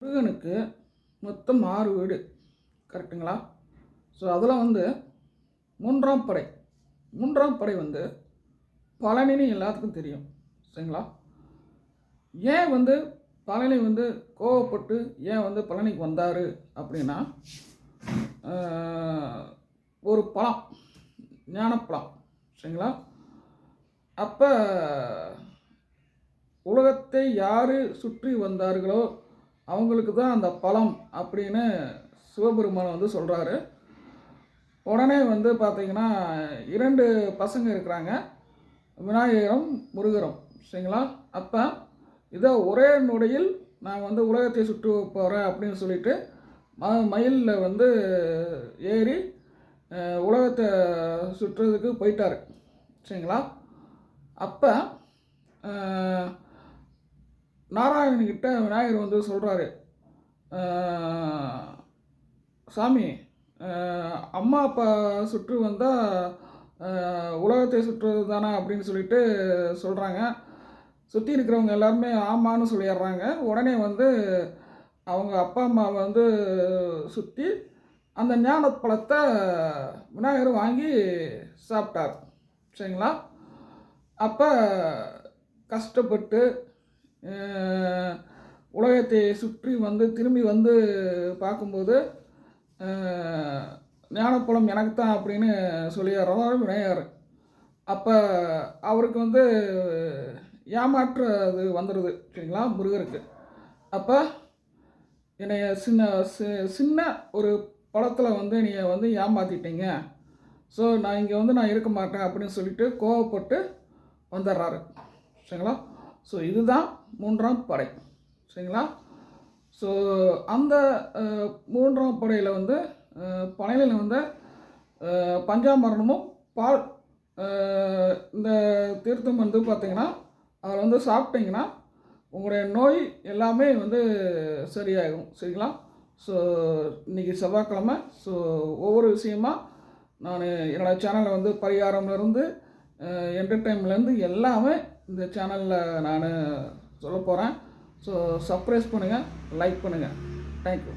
முருகனுக்கு மொத்தம் ஆறு வீடு. கரெக்டுங்களா? ஸோ அதில் வந்து மூன்றாம் படை. மூன்றாம் படை வந்து பழனின்னு எல்லாத்துக்கும் தெரியும். சரிங்களா? ஏன் வந்து பழனி வந்து கோவப்பட்டு ஏன் வந்து பழனிக்கு வந்தார் அப்படின்னா ஒரு பழம் ஞானப்பழம். சரிங்களா? அப்போ உலகத்தை யார் சுற்றி வந்தார்களோ அவங்களுக்கு தான் அந்த பழம் அப்படின்னு சிவபெருமான் வந்து சொல்கிறாரு உடனே வந்து பார்த்திங்கன்னா இரண்டு பசங்க இருக்கிறாங்க. விநாயகரும் முருகரும். சரிங்களா? அப்போ இதை ஒரே நொடியில் நான் வந்து உலகத்தை சுற்று போகிறேன் அப்படின்னு சொல்லிட்டு ம மயிலில் வந்து ஏறி உலகத்தை சுற்றுறதுக்கு போயிட்டார். சரிங்களா? அப்போ நாராயணன்கிட்ட விநாயகர் வந்து சொல்கிறாரு சாமி அம்மா அப்பா சுற்று வந்தால் உலகத்தை சுற்றுறது தானே அப்படின்னு சொல்லிட்டு சொல்கிறாங்க சுற்றி இருக்கிறவங்க எல்லாருமே ஆமான்னு சொல்லிடுறாங்க. உடனே வந்து அவங்க அப்பா அம்மா வந்து சுற்றி அந்த ஞான பழத்தை விநாயகர் வாங்கி சாப்பிட்டார். சரிங்களா? அப்போ கஷ்டப்பட்டு உலகத்தை சுற்றி வந்து திரும்பி வந்து பார்க்கும்போது அஹ், ஞானப்பழம் எனக்கு தான் அப்படின்னு சொல்லிடுறோம் விநாயகர் அப்போ அவருக்கு வந்து ஏமாற்று அது வந்துடுது சரிங்களா முருகருக்கு. அப்போ என்னைய சின்ன சி- சின்ன ஒரு பழத்தில் வந்து நீங்கள் வந்து ஏமாற்றிட்டீங்க ஸோ நான் இங்கே வந்து நான் இருக்க மாட்டேன் அப்படின்னு சொல்லிட்டு கோவப்பட்டு வந்துடுறாரு சரிங்களா? ஸோ இதுதான் மூன்றாம் படை. சரிங்களா? ஸோ அந்த மூன்றாம் படையில் வந்து பனையில் வந்து பஞ்சாமரணமும் பால் இந்த தீர்த்தம் வந்து பார்த்திங்கன்னா அதில் வந்து சாப்பிட்டீங்கன்னா உங்களுடைய நோய் எல்லாமே வந்து சரியாகும் சரிங்களா? ஸோ இன்றைக்கி செவ்வாய்க்கிழமை. ஸோ ஒவ்வொரு விஷயமா நான் என்னோடய சேனலில் வந்து பரிகாரம்லேருந்து என்டர்டைன்மெண்ட்லேருந்து எல்லாமே இந்த சேனலில் நான் சொல்ல போகிறேன் ஸோ சப்ரைஸ் பண்ணுங்கள் லைக் பண்ணுங்கள் தேங்க்யூ